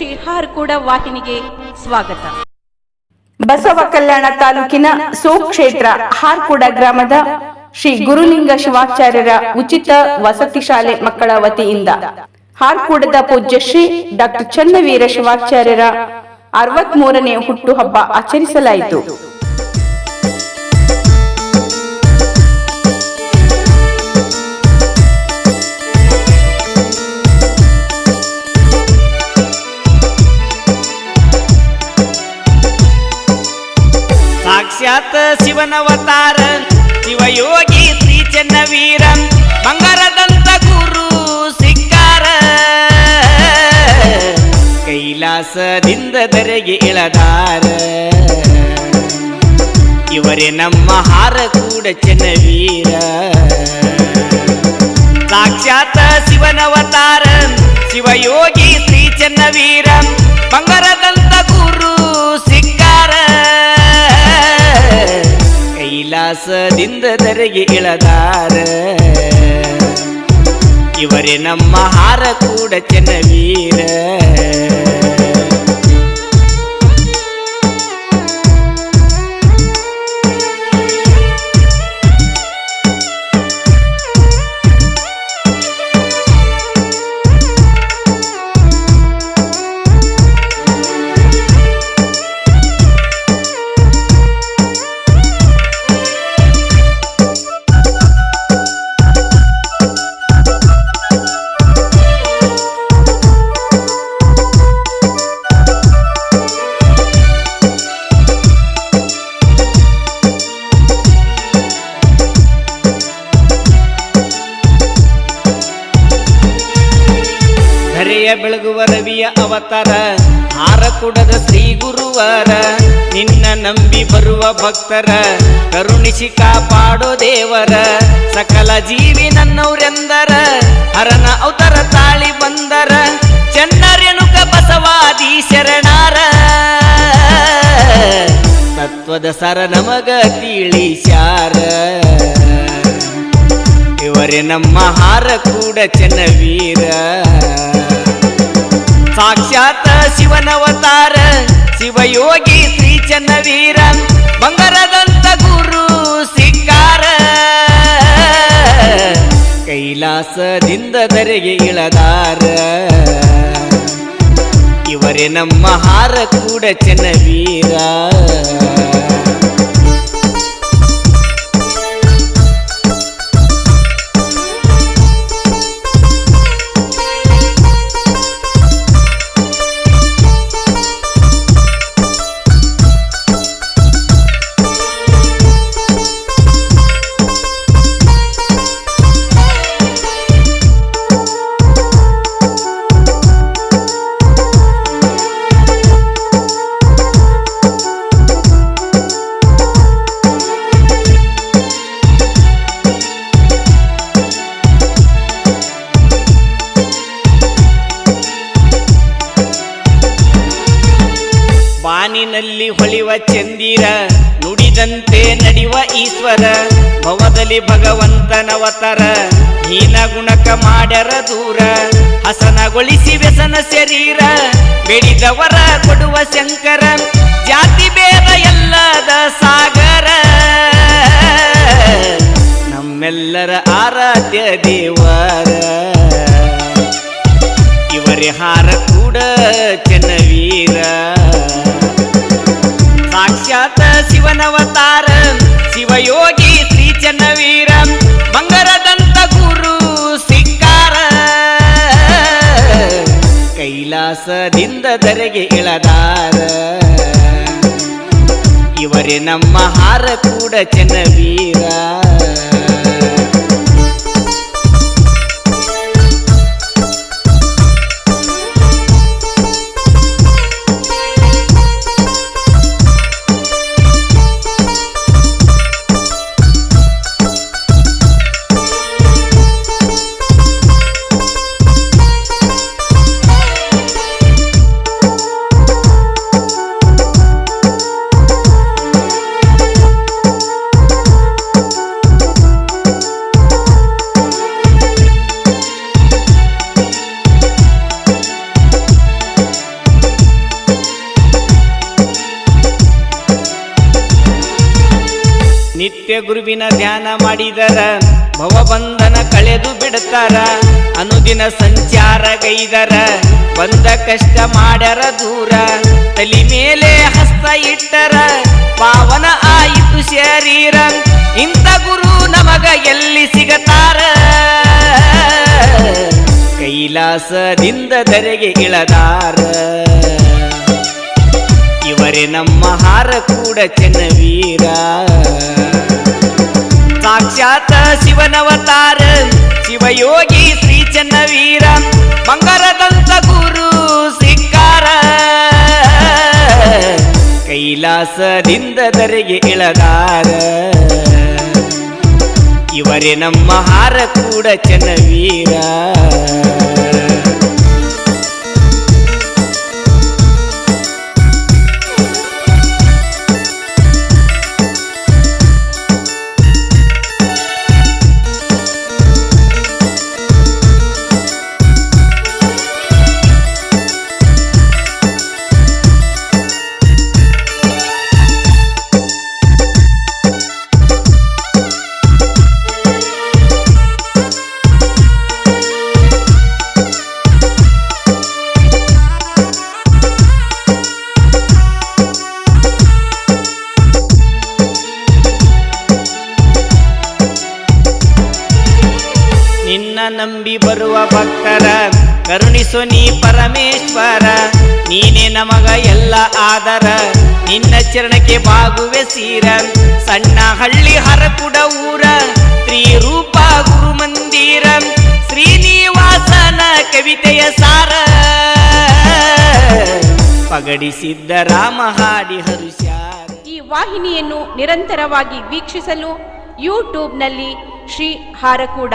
ಶ್ರೀ ಕೂಡ ವಾಹಿನಿಗೆ ಸ್ವಾಗತ. ಬಸವ ಕಲ್ಯಾಣ ತಾಲೂಕಿನ ಸೋಕ್ಷೇತ್ರ ಹಾರ್ಕುಡ ಗ್ರಾಮದ ಶ್ರೀ ಗುರುಲಿಂಗ ಶಿವಾಚಾರ್ಯರ ಉಚಿತ ವಸತಿ ಶಾಲೆ ಮಕ್ಕಳ ವತಿಯಿಂದ ಹಾರ್ಕೂಡದ ಪೂಜ್ಯ ಶ್ರೀ ಡಾಕ್ಟರ್ ಚನ್ನವೀರ ಶಿವಾಚಾರ್ಯರ ಅರವತ್ಮೂರನೇ ಹುಟ್ಟುಹಬ್ಬ ಆಚರಿಸಲಾಯಿತು. ಶಿವನವತಾರ ಶಿವಯೋಗಿ ಶ್ರೀ ಚೆನ್ನವೀರ ಬಂಗಾರದಂತ ಗುರು ಸಿಕ್ಕಾರ. ಕೈಲಾಸದಿಂದ ದರೆಗೆ ಇಳದಾರ. ಇವರೇ ನಮ್ಮ ಹಾರ ಕೂಡ ಚೆನ್ನವೀರ ಸಾಕ್ಷಾತ್ ಶಿವನವತಾರ ಶಿವಯೋಗಿ ಶ್ರೀ ಚೆನ್ನವೀರ ಬಂಗಾರದಂತ ಕೈಲಾಸದಿಂದ ತೆರೆಗೆ ಇಳದಾರ. ಇವರೇ ನಮ್ಮ ಹಾರ ಕೂಡ ಚನ್ನವೀರ. ಅವತಾರ ಹಾರ ಕುಡದ ಶ್ರೀ ಗುರುವಾರ. ನಿನ್ನ ನಂಬಿ ಬರುವ ಭಕ್ತರ ಕರುಣಿಸಿ ಕಾಪಾಡೋ ದೇವರ. ಸಕಲ ಜೀವಿ ನನ್ನವರೆಂದರ, ಹರನ ಅವತಾರ ತಾಳಿ ಬಂದರ. ಚನ್ನರೆನುಕ ಬಸವಾದಿ ಶರಣಾರ. ತತ್ವದ ಸರ ನಮಗ ತಿಳಿಸ್ಯಾರ. ಇವರೇ ನಮ್ಮ ಹಾರ ಕೂಡ ಚನ್ನವೀರ. ಸಾಕ್ಷಾತ್ ಶಿವನವತಾರ ಶಿವಯೋಗಿ ಶ್ರೀ ಚನ್ನವೀರ ಬಂಗಾರದಂತ ಗುರು ಸಿಕ್ಕಾರ. ಕೈಲಾಸದಿಂದ ಧರೆಗೆ ಇಳದಾರ. ಇವರೇ ನಮ್ಮ ಹಾರ ಕೂಡ ಚನ್ನವೀರ. ಬಾನಿನಲ್ಲಿ ಹೊಳಿವ ಚಂದಿರ, ನುಡಿದಂತೆ ನಡೆಯುವ ಈಶ್ವರ, ಭವದಲ್ಲಿ ಭಗವಂತನವತರ, ಹೀನ ಗುಣಕ ಮಾಡ್ಯರ ದೂರ, ಹಸನಗೊಳಿಸಿ ವ್ಯಸನ ಶರೀರ, ಬೆಳೆದವರ ಕೊಡುವ ಶಂಕರ, ಜಾತಿ ಬೇರ ಎಲ್ಲದ ಸಾಗರ. ನಮ್ಮೆಲ್ಲರ ಆರಾಧ್ಯ ದೇವರ. ಇವರೇ ಹಾರ ಕೂಡ ಚನ್ನವೀರ. ಸಾಕ್ಷಾತ್ ಶಿವನವತಾರ, ಶಿವಯೋಗಿ ಶ್ರೀ ಚನ್ನವೀರ ಮಂಗರದಂತ ಗುರು ಸಿಕ್ಕಾರ. ಕೈಲಾಸದಿಂದ ಧರೆಗೆ ಇಳದಾರ. ಇವರೇ ನಮ್ಮ ಹಾರ ಕೂಡ ಚನ್ನವೀರ. ನಿತ್ಯ ಗುರುವಿನ ಧ್ಯಾನ ಮಾಡಿದರ, ಭವಬಂಧನ ಕಳೆದು ಬಿಡ್ತಾರ ಅನುದಿನ ಸಂಚಾರ ಗೈದರ, ಬಂದ ಕಷ್ಟ ಮಾಡರ ದೂರ, ತಲಿ ಮೇಲೆ ಹಸ್ತ ಇಟ್ಟರ, ಪಾವನ ಆಯಿತು ಶರೀರ, ಇಂಥ ಗುರು ನಮಗ ಎಲ್ಲಿ ಸಿಗತಾರ? ಕೈಲಾಸದಿಂದ ಧರೆಗೆ ಇಳದಾರ. ಇವರೇ ನಮ್ಮ ಹಾರ ಕೂಡ ಚೆನ್ನವೀರ. ಸಾಕ್ಷಾತ್ ಶಿವನವತಾರ ಶಿವಯೋಗಿ ಶ್ರೀ ಚೆನ್ನವೀರ. ಬಂಗಾರದಂತ ಗುರು ಸಿಕ್ಕಾರ. ಕೈಲಾಸದಿಂದ ದರೆಗೆ ಇಳಗಾರ. ಇವರೇ ನಮ್ಮ ಹಾರ ಕೂಡ ಚೆನ್ನವೀರ. ನಿನ್ನ ನಂಬಿ ಬರುವ ಭಕ್ತರ, ಕರುಣಿಸು ನೀ ಪರಮೇಶ್ವರ. ನೀನೇ ನಮಗ ಎಲ್ಲ ಆದರ, ನಿನ್ನ ಚರಣಕ್ಕೆ ಬಾಗುವೆ ಸೀರ. ಸಣ್ಣ ಹಳ್ಳಿ ಹರಕುಡ ಊರ, ತ್ರಿರೂಪ ಗುರು ಮಂದಿರ. ಶ್ರೀನಿವಾಸನ ಕವಿತೆಯ ಸಾರ. ಪಗಡಿಸಿದ್ದ ರಾಮ ಹಾಡಿ ಹರುಷಾರ ಈ ವಾಹಿನಿಯನ್ನು ನಿರಂತರವಾಗಿ ವೀಕ್ಷಿಸಲು ಯೂಟ್ಯೂಬ್ನಲ್ಲಿ Shri Harakuda.